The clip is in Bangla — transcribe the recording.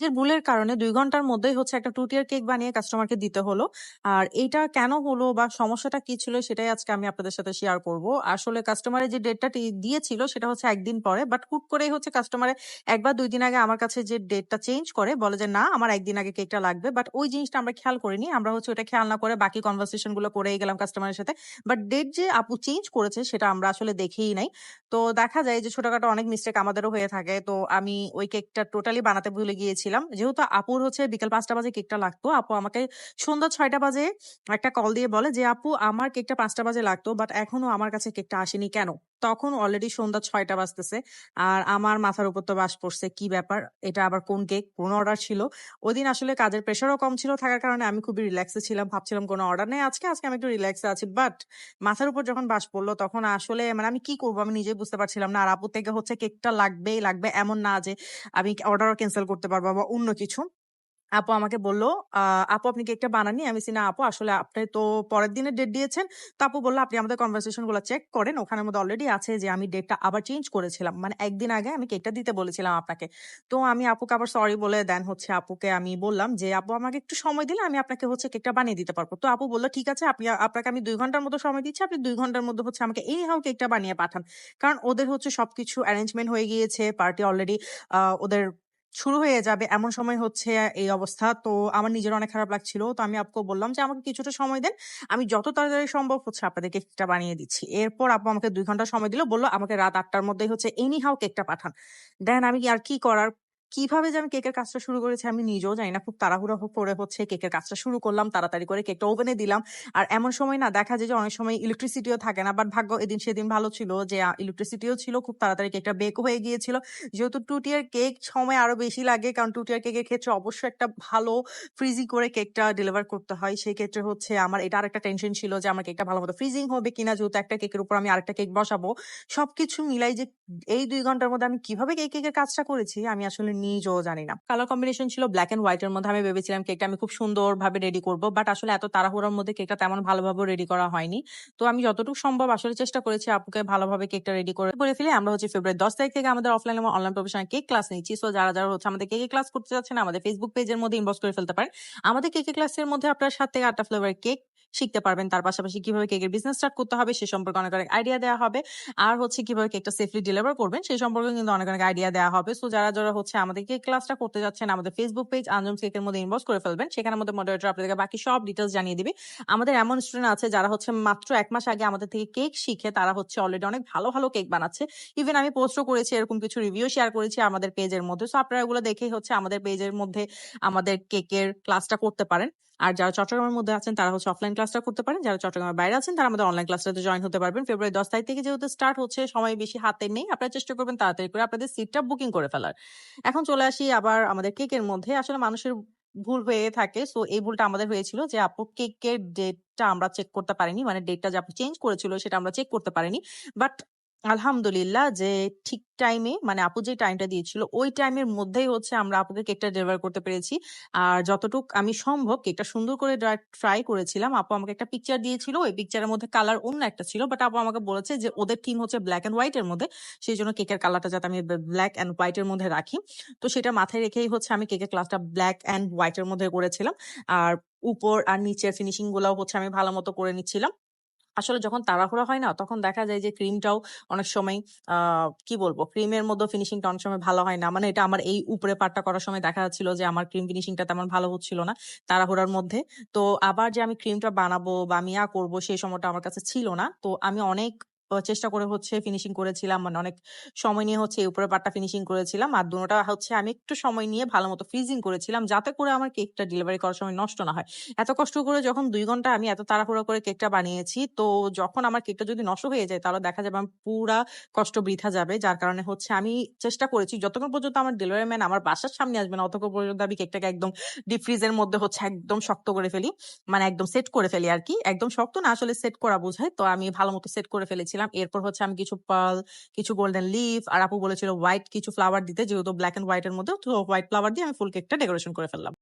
যে ভুলের কারণে দুই ঘণ্টার মধ্যেই হচ্ছে একটা 2 টিয়ার কেক বানিয়ে কাস্টমারকে দিতে হলো। আর এইটা কেন হলো বা সমস্যাটা কি ছিল সেটাই আজকে আমি আপনাদের সাথে শেয়ার করব। আসলে কাস্টমারের যে ডেটটা দিয়েছিল সেটা হচ্ছে একদিন পরে। বাট হুট করেই হচ্ছে কাস্টমারে ১ বা ২ দিন আগে আমার কাছে যে ডেটটা চেঞ্জ করে বলে যে, "না আমার একদিন আগে কেকটা লাগবে।" বাট ওই জিনিসটা আমরা খেয়াল করিনি। আমরা হচ্ছে ওটা খেয়াল না করে বাকি কনভারসেশনগুলো করেই গেলাম কাস্টমারের সাথে। বাট ডেট যে আপু চেঞ্জ করেছে সেটা আমরা আসলে দেখেই নাই। তো দেখা যায় যে ছোটখাটো অনেক মিস্টেক আমাদেরও হয়ে থাকে। তো আমি ওই কেকটা টোটালি বানাতে ভুলে গিয়েছিলাম। যেহেতু আপুর হচ্ছে বিকাল ৫ঃ০০ বাজে কেকটা লাগতো। আপু আমাকে সন্ধ্যা ছয়টা বাজে একটা কল দিয়ে বলে যে, "আপু আমার কেকটা ৫ঃ০০ বাজে লাগতো। বাট এখনও আমার কাছে কেকটা আসেনি কেন?" তখন অলরেডি সন্ধ্যা ছয়টা বাজতেছে। আর আমার মাথার উপর তো বাস পড়ছে। কি ব্যাপার? এটা আবার কোন কেক? কোন অর্ডার ছিল? ওইদিন আসলে কাজের প্রেশারও কম ছিল থাকার কারণে আমি খুবই রিল্যাক্সে ছিলাম। ভাবছিলাম কোনো অর্ডার নেই আজকে। আজকে আমি একটু রিল্যাক্সে আছি। বাট মাথার উপর যখন বাস পড়ল, তখন আসলে মানে আমি কি করব আমি নিজেই বুঝতে পারছিলাম না। আর আপুর থেকে হচ্ছে কেকটা লাগবেই লাগবে এমন না যে আমি অর্ডারও ক্যান্সেল করতে পারব বা অন্য কিছু। আপু আমাকে বলল, "আপু আপনি কেকটা বানাননি?" আমি বলছি, "না আপু আসলে আপনি তো পরের দিনের ডেট দিয়েছেন।" তো আপু বলল, "আপনি আমাদের কনভারসেশনগুলা চেক করেন। ওখানের মধ্যে অলরেডি আছে যে আমি ডেটটা আবার চেঞ্জ করেছিলাম। মানে একদিন আগে আমি কেকটা দিতে বলেছিলাম আপনাকে।" তো আমি আপুকে আবার সরি বলে দেন হচ্ছে আপুকে আমি বললাম যে, "আপু আমাকে একটু সময় দিলে আমি আপনাকে হচ্ছে কেকটা বানিয়ে দিতে পারব।" তো আপু বলল "ঠিক আছে আপনি আপনাকে আমি দুই ঘণ্টার মতো সময় দিচ্ছি। আপনি দুই ঘণ্টার মধ্যে হচ্ছে আমাকে এনিহাউ কেকটা বানিয়ে পাঠান।" কারণ ওদের হচ্ছে সবকিছু অ্যারেঞ্জমেন্ট হয়ে গিয়েছে। পার্টি অলরেডি ওদের শুরু হয়ে যাবে এমন সময় হচ্ছে এই অবস্থা। তো আমার নিজের অনেক খারাপ লাগছিল। তো আমি আপকে বললাম যে, "আমাকে কিছুটা সময় দেন। আমি যত তাড়াতাড়ি সম্ভব হচ্ছে আপনাদেরকে কেকটা বানিয়ে দিচ্ছি।" এরপর আপু আমাকে দুই ঘণ্টা সময় দিল। বলল "আমাকে রাত আটটার মধ্যেই হচ্ছে এনি হাও কেকটা পাঠান।" দেন আমি আর কি করার? কীভাবে যে আমি কেকের কাজটা শুরু করেছি আমি নিজেও জানি না। খুব তাড়াহুড়া করে হচ্ছে কেকের কাজটা শুরু করলাম। তাড়াতাড়ি করে কেকটা ওভেনে দিলাম। আর এমন সময় না দেখা যায় যে অনেক সময় ইলেকট্রিসিটিও থাকে না। বাট ভাগ্য এদিন সেদিন ভালো ছিল যে ইলেকট্রিসিটিও ছিল। খুব তাড়াতাড়ি কেকটা বেকও হয়ে গিয়েছিল। যেহেতু টুটিয়ার কেক সময় আরও বেশি লাগে। কারণ 2 টিয়ার কেকের ক্ষেত্রে অবশ্যই একটা ভালো ফ্রিজিং করে কেকটা ডেলিভার করতে হয়। সেই ক্ষেত্রে হচ্ছে আমার এটা আরেকটা টেনশন ছিল যে, আমার কেকটা ভালোমতো ফ্রিজিং হবে কিনা, যেহেতু একটা কেকের উপর আমি আরেকটা কেক বসাবো। সবকিছু মিলাই যে, এই দুই ঘণ্টার মধ্যে আমি কীভাবে এই কেকের কাজটা করেছি, আমি আসলে নিজেও জানি না। কালার কম্বিনেশন ছিল ব্ল্যাক অ্যান্ড হোয়াইটের মধ্যে আমি ভেবেছিলাম কেকটা আমি খুব সুন্দরভাবে রেডি করব। বাট আসলে এত তাড়াহুড়োর মধ্যে কেকটা তেমন ভালোভাবে রেডি করা হয়নি। তো আমি যতটুকু সম্ভব আসলে চেষ্টা করেছি আপুকে ভালোভাবে কেকটা রেডি করে বলে ফেলি আমরা হচ্ছে ফেব্রুয়ারি ১০ তারিখ থেকে আমাদের অফলাইন এবং অনলাইন প্রফেশনাল কেক ক্লাস নিচ্ছি। সো যারা, যারা হচ্ছে আমাদের কেকের ক্লাস করতে চাচ্ছেন আমাদের ফেসবুক পেজের মধ্যে ইনবক্স করে ফেলতে পারেন। আমাদের কেকের ক্লাসের মধ্যে আপনার সাত থেকে ৮ টা ফ্লেভারের কেক শিখতে পারবেন। তার পাশাপাশি কীভাবে কেকের বিজনেস স্টার্ট করতে হবে সে সম্পর্কে অনেক, অনেক আইডিয়া দেওয়া হবে। আর হচ্ছে কীভাবে কেকটা সেফলি ডেলিভার করবেন সেই সম্পর্কে কিন্তু অনেক, অনেক আইডিয়া দেওয়া হবে। সো যারা, যারা হচ্ছে আমাদের কেক ক্লাসটা করতে যাচ্ছেন আমাদের ফেসবুক পেজ আঞ্জুমস কেকের মধ্যে ইনবক্স করে ফেলবেন। সেখানের মধ্যে মডারেটর আপনাদেরকে বাকি সব ডিটেলস জানিয়ে দিবে। আমাদের এমন স্টুডেন্ট আছে যারা হচ্ছে মাত্র এক মাস আগে আমাদের থেকে কেক শিখে তারা হচ্ছে অলরেডি অনেক ভালো, ভালো কেক বানাচ্ছে। ইভেন আমি পোস্টও করেছি এরকম কিছু রিভিউ শেয়ার করেছি আমাদের পেজের মধ্যে। সো আপনারা এগুলো দেখেই হচ্ছে আমাদের পেজের মধ্যে আমাদের কেকের ক্লাসটা করতে পারেন। আর যারা চট্টগ্রামের মধ্যে আছেন, তারা হচ্ছে অফলাইন ক্লাসটা করতে পারেন। যারা চট্টগ্রামের বাইরে আছেন, তারা আমাদের অনলাইন ক্লাসটাতে জয়েন হতে পারবেন। ফেব্রুয়ারি ১০ তারিখ থেকে যেহেতু স্টার্ট হচ্ছে, সময় বেশি হাতে নেই। আপনারা চেষ্টা করবেন তাড়াতাড়ি করে আপনাদের সিটটা বুকিং করে ফেলার। এখন চলে আসি আবার আমাদের কেকের মধ্যে। আসলে মানুষের ভুল হয়ে থাকে। সো এই ভুলটা আমাদের হয়েছিল যে, আপু কেকের ডেটটা আমরা চেক করতে পারিনি। মানে ডেটটা যে আপু চেঞ্জ করেছিল, সেটা আমরা চেক করতে পারিনি। বাট আলহামদুলিল্লাহ যে ঠিক টাইমে মানে আপু যে টাইমটা দিয়েছিল, ওই টাইমের মধ্যেই হচ্ছে আমরা আপুকে কেকটা ডেলিভার করতে পেরেছি। আর যতটুক আমি সম্ভব কেকটা সুন্দর করে ট্রাই করেছিলাম। আপু আমাকে একটা পিকচার দিয়েছিল। ওই পিকচারের মধ্যে কালার অন্য একটা ছিল। বাট আপু আমাকে বলেছে যে ওদের থিম হচ্ছে ব্ল্যাক অ্যান্ড হোয়াইট এর মধ্যে। সেজন্য কেকের কালারটা যাতে আমি ব্ল্যাক অ্যান্ড হোয়াইট এর মধ্যে রাখি। তো সেটা মাথায় রেখেই হচ্ছে আমি কেকের ক্লাসটা ব্ল্যাক অ্যান্ড হোয়াইট এর মধ্যে করেছিলাম। আর উপর আর নিচের ফিনিশিং গুলাও হচ্ছে আমি ভালো মতো করে নিচ্ছিলাম। আসলে যখন তাড়াহুড়া হয় না, তখন দেখা যায় যে ক্রিমটাও অনেক সময় কি বলব? ক্রিমের মধ্যে ফিনিশিংটা অনেক সময় ভালো হয় না। মানে এটা আমার এই উপরে পাটটা করার সময় দেখা যাচ্ছিল যে আমার ক্রিম ফিনিশিংটা তেমন ভালো হচ্ছিল না তাড়াহুড়ার মধ্যে। তো আবার যে আমি ক্রিমটা বানাবো বা আমি ইয়া করব সেই সময়টা আমার কাছে ছিল না। তো আমি অনেক চেষ্টা করে হচ্ছে ফিনিশিং করেছিলাম। মানে অনেক সময় নিয়ে হচ্ছে এই উপরের পার্টটা ফিনিশিং করেছিলাম। আর দোনোটা হচ্ছে আমি একটু সময় নিয়ে ভালোমতো ফ্রিজিং করেছিলাম যাতে করে আমার কেকটা ডেলিভারি করার সময় নষ্ট না হয়। এত কষ্ট করে যখন ২ ঘণ্টা আমি এত তাড়াহুড়া করে কেকটা বানিয়েছি, তো যখন আমার কেকটা যদি নষ্ট হয়ে যায় তাহলে দেখা যাবে আমার পুরা কষ্ট বৃথা যাবে। যার কারণে হচ্ছে আমি চেষ্টা করেছি, যতক্ষণ পর্যন্ত আমার ডেলিভারি ম্যান আমার বাসার সামনে আসবে না ততক্ষণ পর্যন্ত আমি কেকটাকে একদম ডিপ ফ্রিজের মধ্যে হচ্ছে একদম শক্ত করে ফেলি। মানে একদম সেট করে ফেলি আরকি। একদম শক্ত না, আসলে সেট করা বোঝায়। তো আমি ভালো মতো সেট করে ফেলেছিলাম। এরপর হচ্ছে আমি কিছু পার্ল, কিছু গোল্ডেন লিফ আর আপু বলেছিল হোয়াইট কিছু ফ্লাওয়ার দিতে যেহেতু ব্ল্যাক অ্যান্ড হোয়াইট এর মধ্যে তো হোয়াইট ফ্লাওয়ার দিয়ে আমি ফুল কেকটা ডেকোরেশন করে ফেললাম।